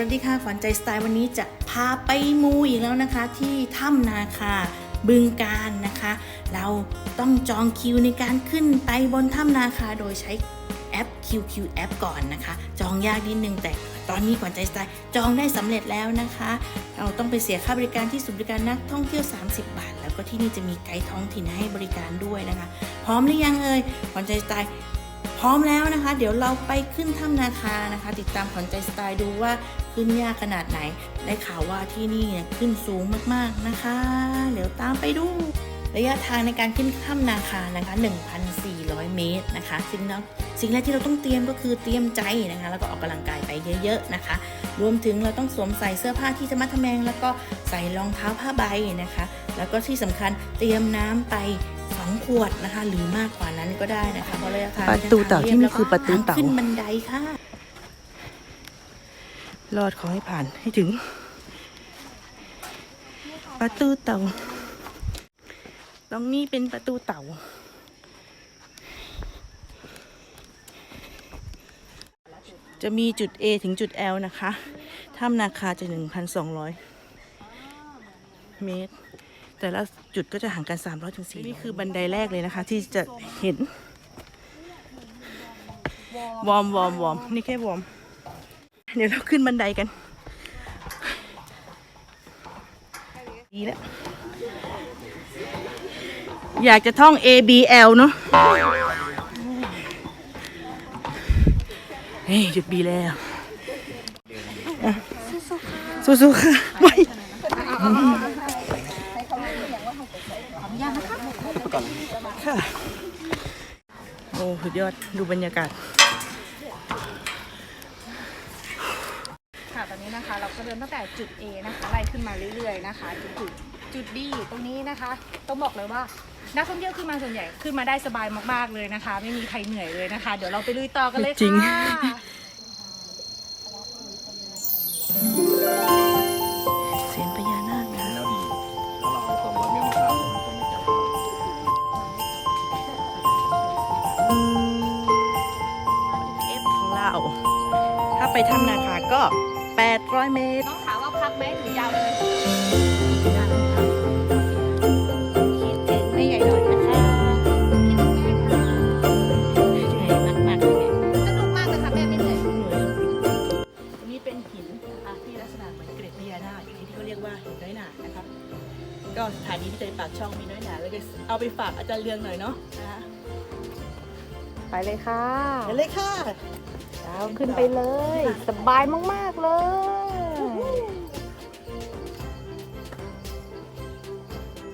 วัสดีค่ะขวัญใจสไตล์วันนี้จะพาไปมูอีกแล้วนะคะที่ถ้ำนาคาบึงการนะคะ เราต้องจองคิวในการขึ้นไปบนถ้ำนาคาโดยใช้แอป QQ แอปก่อนนะคะ จองยากนิดนึงแต่ตอนนี้ขวัญใจสไตล์จองได้สำเร็จแล้วนะคะ เราต้องไปเสียค่าบริการที่ศูนย์บริการนักท่องเที่ยว 30 บาท แล้วก็ที่นี่จะมีไกด์ท้องถิ่นให้บริการด้วยนะคะ พร้อมหรือยังเอ่ยขวัญใจสไตล์ พร้อมแล้วนะคะ เดี๋ยวเราไปขึ้นถ้ำนาคานะคะ ติดตามขวัญใจสไตล์ดูว่าขึ้นยากขนาดไหน ได้ข่าวว่าที่นี่เนี่ยขึ้นสูงมากๆนะคะ เดี๋ยวตามไปดู ระยะทางในการขึ้นถ้ำนาคานะคะ 1,400 เมตรนะคะ สิ่งแรกสิ่งแรกที่เราต้องเตรียมก็คือเตรียมใจนะคะ แล้วก็ออกกำลังกายไปเยอะๆนะคะ รวมถึงเราต้องสวมใส่เสื้อผ้าที่จะมัดทะแมง แล้วก็ใส่รองเท้าผ้าใบนะคะ แล้วก็ที่สำคัญเตรียมน้ำไป สองขวดนะคะ หรือมากกว่านั้นก็ได้นะคะเพราะระยะทางประตูเต่าที่นี่คือประตูเต่าทงขึ้นบันไดค่ะรอดขอให้ผ่านให้ถึง ประตูเต่าตรงนี้เป็นประตูเต่า จะมีจุด A ถึงจุด L นะคะถ้ำนาคาจะ 1,200 เมตร แต่ละจุดก็จะห่างกัน 300ถึง4นี่คือบันไดแรกเลยนะคะ ที่จะเห็น วอร์มวอร์มวอร์มนี่แค่วอร์ม เดี๋ยวเราขึ้นบันไดกัน ดีแล้ว อยากจะท่อง A B L เนาะเฮ้ยจุด B แล้วอะสู้ๆค่ะไม่ค่ะ โอ้ สุดยอดดูบรรยากาศ ค่ะตอนนี้นะคะ เราก็เดินตั้งแต่จุด A นะคะไล่ขึ้นมาเรื่อยๆนะคะจุดจุดจุด B ตรงนี้นะคะ ต้องบอกเลยว่านักท่องเที่ยวขึ้นมาส่วนใหญ่ขึ้นมาได้สบายมากๆเลยนะคะ ไม่มีใครเหนื่อยเลยนะคะ เดี๋ยวเราไปลุยต่อกันเลยจริง ค่ะ 800 เมตร น้องถามว่าพักไหมหรือยาวเลยคิดถึงแม่ใหญ่หน่อยนะคะเหนื่อยมากๆเลยสนุกมากเลยค่ะแม่ไม่เหนื่อยอันนี้เป็นหินนะคะที่ลักษณะเหมือนเกล็ดพญานาคอย่างที่เขาเรียกว่าหินน้อยหนานะคะก็สถานีที่ใจปากช่องมีน้อยหนาแล้วก็เอาไปฝากอาจารย์เรืองหน่อยเนาะนะคะไปเลยค่ะ เดี๋ยวเลยค่ะดาวขึ้นไปเลย สบายมาก ๆ เลย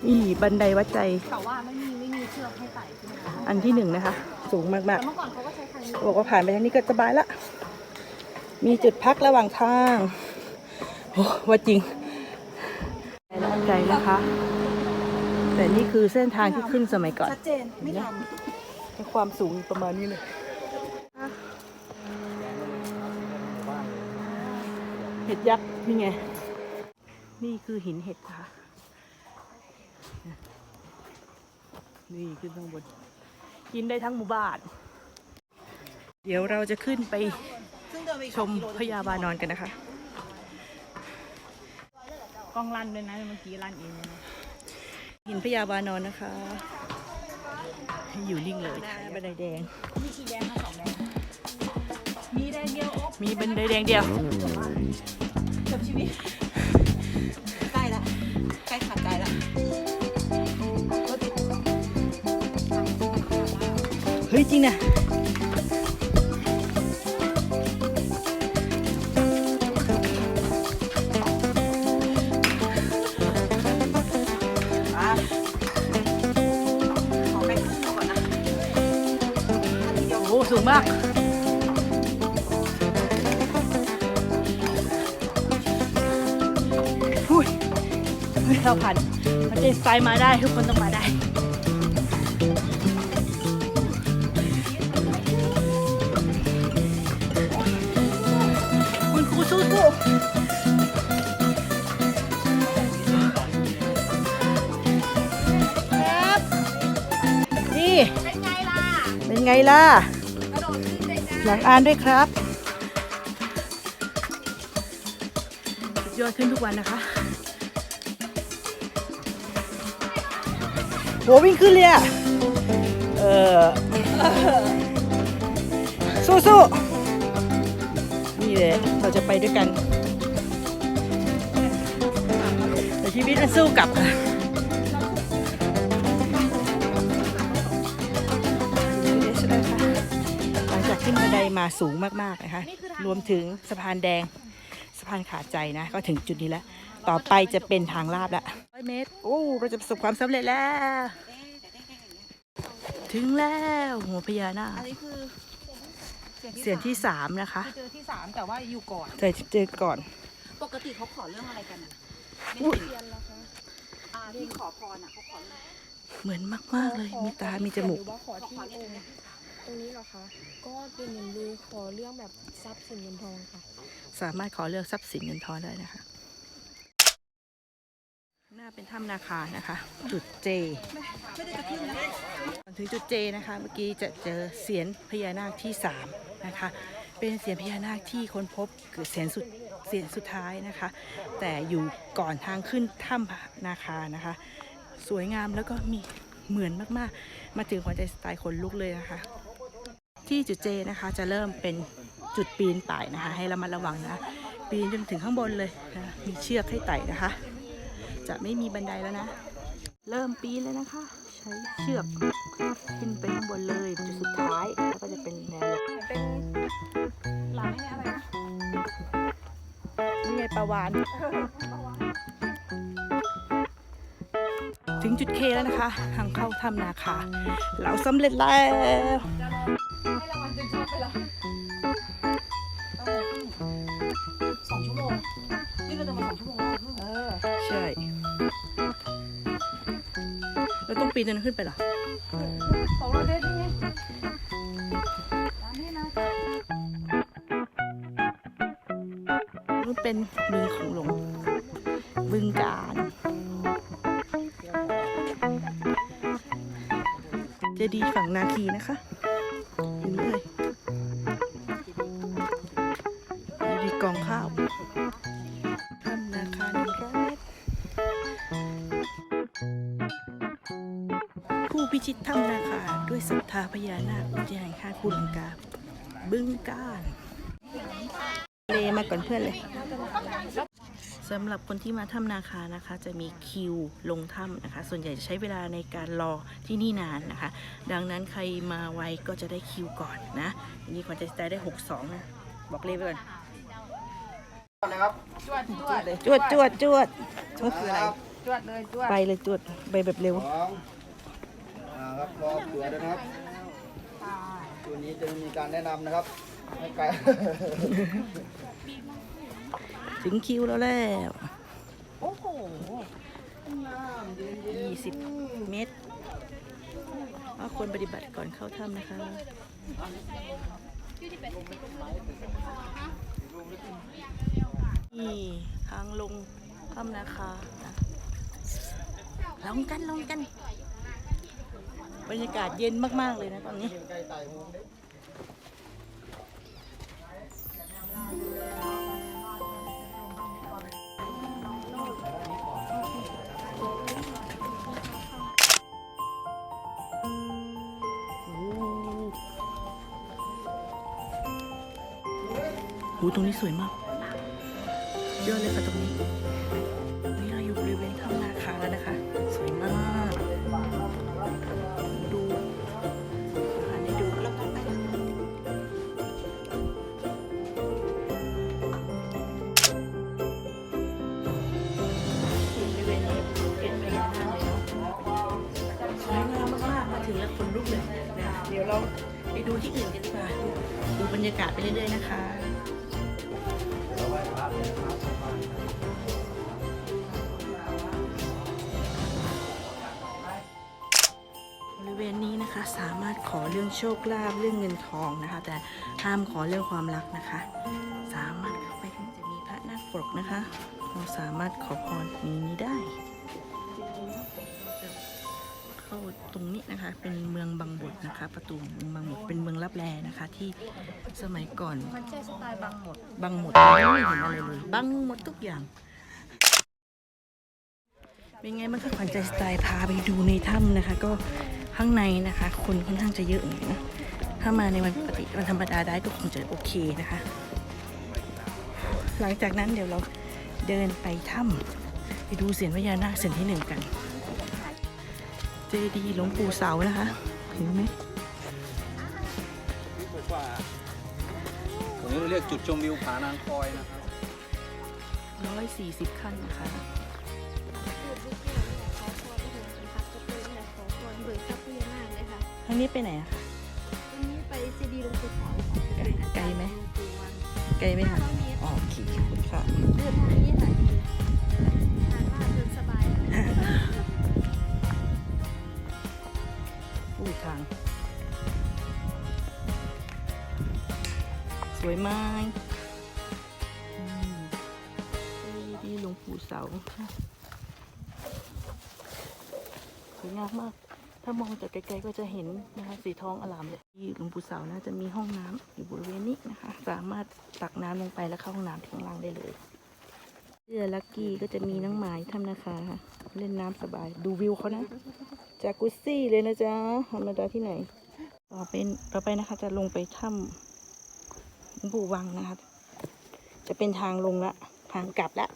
นี่บันไดวัดใจ แต่ว่าไม่มีไม่มีเชือกให้ไต่ใช่ไหมคะอันที่หนึ่งนะคะ สูงมากแต่เมื่อก่อนเขาก็ใช้ทางนี้ๆบอกว่าผ่านไปทางนี้ก็สบายละ มีจุดพักระหว่างทางโอ้ว่าจริงวัดใจนะคะ แต่นี่คือเส้นทางที่ขึ้นสมัยก่อน ชัดเจนไม่ทความสูงประมาณนี้เลย เห็ดยักษ์นี่ไง นี่คือหินเห็ดค่ะ นี่ขึ้นข้างบน กินได้ทั้งหมู่บ้าน เดี๋ยวเราจะขึ้นไปชมพญาบานอนกันนะคะ กล้องลั่นด้วยนะเมื่อกี้ลั่นเองเลยนะหินพญาบานอนนะคะให้อยู่นิ่งเลยบันไดแดง มีกี่แดงคะสองแดง มีแดงเดียวโอ๊ะมีบันไดแดงเดียวจบชีวิต ฮ้ยจริงนะโอ้สูงมากอุ้ยเราผ่านมันจะสไตล์มาได้ ทุกคนต้องมาได้ ไงล่ะกระโดดขึ้นเลยจ้าอยากอ่านด้วยครับ ยอดขึ้นทุกวันนะคะ โหวิ่งขึ้นเลยอะเออสู้สู้ๆนี่เลยเราจะไปด้วยกันแต่ชีวิตมันสู้กลับค่ะ มาสูงมากๆนะคะ รวมถึงสะพานแดงสะพานขาดใจนะ ก็ถึงจุดนี้แล้ว ต่อไปจะเป็นทางลาบแล้วร้อยเมตร โอ้ เราจะประสบความสำเร็จแล้ว ถึงแล้วหัวพญานาคอันนี้คือเสียงที่สามนะคะ เจอที่สามแต่ว่าอยู่ก่อนเจอเจอก่อน ปกติเขาขอเรื่องอะไรกันอะอุ๊ยอ่าที่ขอพรอะเขาขอเรื่องเหมือนมากๆเลย มีตา มีจมูกหรือว่าขอที่องค์ตรง คะ ก็เป็นเหมือนเลยขอเรื่องแบบทรัพย์สินเงินทองค่ะ สามารถขอเลือกทรัพย์สินเงินทองได้นะคะ หน้าเป็นถ้ำนาคานะคะ จุดเจก่อนถึงจุดเจนะคะ เมื่อกี้จะเจอเสียนพญานาคที่สามนะคะ เป็นเสียนพญานาคที่ค้นพบคือเสียนสุดเสียนสุดท้ายนะคะ แต่อยู่ก่อนทางขึ้นถ้ำนาคานะคะ สวยงามแล้วก็มีเหมือนมาก ๆ มาถึงหัวใจสไตล์ขนลุกเลยนะคะ ที่จุดเจนะคะ จะเริ่มเป็นจุดปีนป่ายนะคะ ให้เรามาระวังนะ ปีนจนถึงข้างบนเลยนะมีเชือกให้ไต่นะคะ จะไม่มีบันไดแล้วนะ เริ่มปีนเลยนะคะ ใช้เชือกขึ้นไปข้างบนเลยจุดสุดท้ายแล้วก็จะเป็นแนวเป็นหลานให้อะไรนะนี่ไงปลาวานถึงจุดเคแล้วนะคะ ทางเข้าถ้ำนาคาเราสำเร็จแล้วให้ รางวัลจนชอบไปแล้วสองชั่วโมง นี่เราจะมาสองชั่วโมงแล้วเออ ใช่เราต้องปีนจนขึ้นไปเหรอของเราได้ที่ไงตามนี้นะมันเป็นบึงของหลงบึงการเจดีย์ฝั่งนาคีนะคะอยู่นี่ เลยเจดีกองข้าวถ้ำนาคาหนึ่งร้อยเมตรผู้พิชิตถ้ำนาคาด้วยศรัทธาพญานาคอุทยานแห่าติภูลังกาบึ้งก้ารเลมาก่อนเพื่อนเลย สำหรับคนที่มาถ้ำนาคานะคะ จะมีคิวลงถ้ำนะคะ ส่วนใหญ่จะใช้เวลาในการรอที่นี่นานนะคะ ดังนั้นใครมาไวก็จะได้คิวก่อนนะอันนี้ควรจะได้ได้ 62 นะบอกเลยไปก่อนจวดจวดจวดจวดจวดก็คืออะไรจวดเลยจวดไปเลยจวดไปแบบเร็วสองอ่าครับรอเผื่อด้วยนะครับตัวนี้จะมีการแนะนำนะครับให้ไกล ถึงคิวแล้วแล้วโอ้โห20เมตรว่าควรปฏิบัติก่อนเข้าถ้ำนะคะนี่ทางลงถ้ำนาคานะลงกันลงกัน บรรยากาศเย็นมาก ๆ เลยนะตอนนี้ หตรงนี้สวยมากเยอะเลยค่ะตรงนี้ สามารถขอเรื่องโชคลาภเรื่องเงินทองนะคะ แต่ห้ามขอเรื่องความรักนะคะ สามารถเข้าไปจะมีพระนาคปรกนะคะ เราสามารถขอพรในนี้ได้เข้าตรงนี้นะคะ เป็นเมืองบางบดนะคะ ประตูเมืองบางบดเป็นเมืองรับแลนะคะ ที่สมัยก่อนมันใจสไตล์บางหมดบางหมดไม่เห็นอะไรเลยบางหมดทุกอย่างเป็นไงบ้างคะขวัญใจสไตล์พาไปดูในถ้ำนะคะ ก็ ข้างในนะคะ คนค่อนข้างจะเยอะหน่อยนะถ้ามาในวันปกติวันธรรมดาได้ก็คงจะโอเคนะคะ หลังจากนั้นเดี๋ยวเราเดินไปถ้ำไปดูเสียนพญานาคเสียนที่หนึ่งกัน เจดีย์หลวงปู่เสานะคะเห็นไหมตรงนี้เราเรียกจุดชมวิวผานางคอยนะครับร้อยสี่สิบขั้นนะคะางนี้ไปไหนอะคะวันนี้ไปเจดีย์หลวงปู่เสาค่ะไกลไกลไหมปู่วันไกลไหมคะห้าร้อยเมตรอ๋อโอเคขอบคุณค่ะเดินทางนี้ค่ะดีทางลาดเดินสบายค่ะอุ้ยทาง สวยไหมากดีหลวงปู่เสาสวยงามมาก ถ้ามองจากไกลๆก็จะเห็นนะคะสีทองอลามเลยที่หลวงปู่เสาน่าจะมีห้องน้ำอยู่บริเวณนี้นะคะ สามารถตักน้ำลงไปแล้วเข้าห้องน้ำที่ข้างล่างได้เลยเรือลักกี้ก็จะมีน้องหมายทำนะคะเล่นน้ำสบายดูวิวเขานะจากกุซี่เลยนะจ๊ะธรรมดาที่ไหน ต่อเป็นต่อไปนะคะ จะลงไปถ้ำหลวงปู่วังนะคะ จะเป็นทางลงละทางกลับละ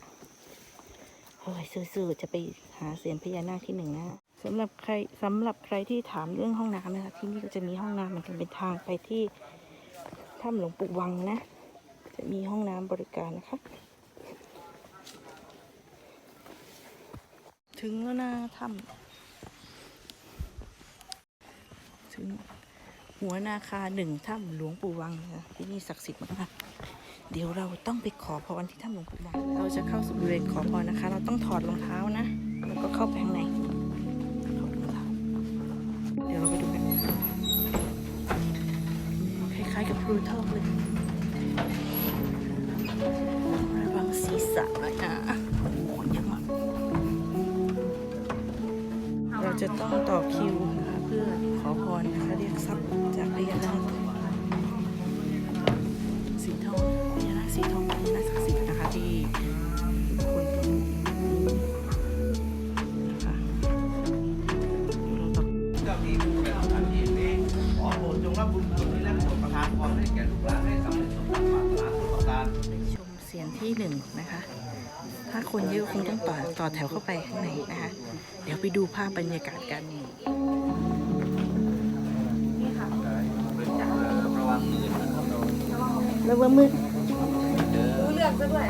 เฮ้ยซื่อๆจะไปหาเสียนพญานาคที่หนึ่งนะ สำหรับใครสำหรับใครที่ถามเรื่องห้องน้ำนะคะที่นี่ก็จะมีห้องน้ำเหมือนกันเป็นทางไปที่ถ้ำหลวงปู่วังนะ จะมีห้องน้ำบริการนะคะ ถึงแล้วนะถ้ำถึงหัวนาคาหนึ่งถ้ำหลวงปู่วังนะที่นี่ศักดิ์สิทธิ์มากๆเดี๋ยวเราต้องไปขอพรที่ถ้ำหลวงปู่วังเราจะเข้าสู่บริเวณขอพรนะคะ เราต้องถอดรองเท้านะ แล้วก็เข้าไปข้างใน รูเทองเลยระวังศีรษะหน่อยนะโหคนเยอะมากเราจะต้องต่อคิวนะคะเพื่อขอพรนะคะเรียกทรัพย์จากพญานาค หนึ่งนะคะ ถ้าคนเยอะคงต้องต่อต่อแถวเข้าไปข้างในนะคะ เดี๋ยวไปดูภาพบรรยากาศกันระวังมือนะครับเราแล้วว่ามืดรู้เรื่องซะด้วย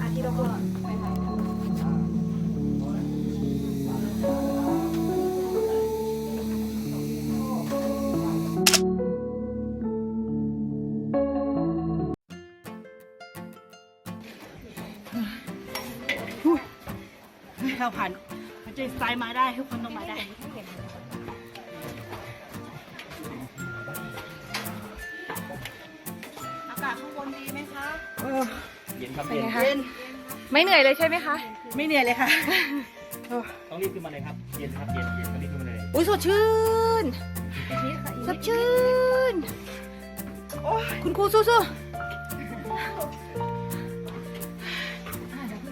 อาทิตย์ละคน เราผ่านมันจะสายมาได้ทุกคนต้องมาได้อากาศข้างบนดีไหมคะเย็นครับเป็นเย็นไงคไม่เหนื่อยเลยใช่ไหมคะ ไม่เหนื่อยเลยค่ะต้องรีบขึ้นมาเลยครับ เย็นครับเย็นเย็นต้องรีบขึ้นมาเลยอุ้ยสดชื่นสดชื่นโอ้คุณครูสู้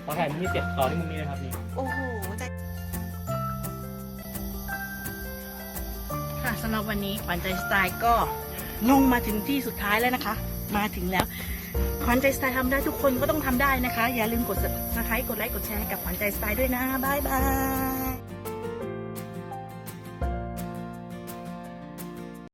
พอถ่ายมุมนี้เจ็ดต่อที่มุมนี้นะครับนี่โอ้โหใจค่ะสำหรับวันนี้ขวัญใจสไตล์ก็ลงมาถึงที่สุดท้ายแล้วนะคะ มาถึงแล้วขวัญใจสไตล์ทำได้ทุกคนก็ต้องทำได้นะคะ อย่าลืมกด subscribe กดไลค์กดแชร์ให้กับขวัญใจสไตล์ด้วยนะบ๊ายบาย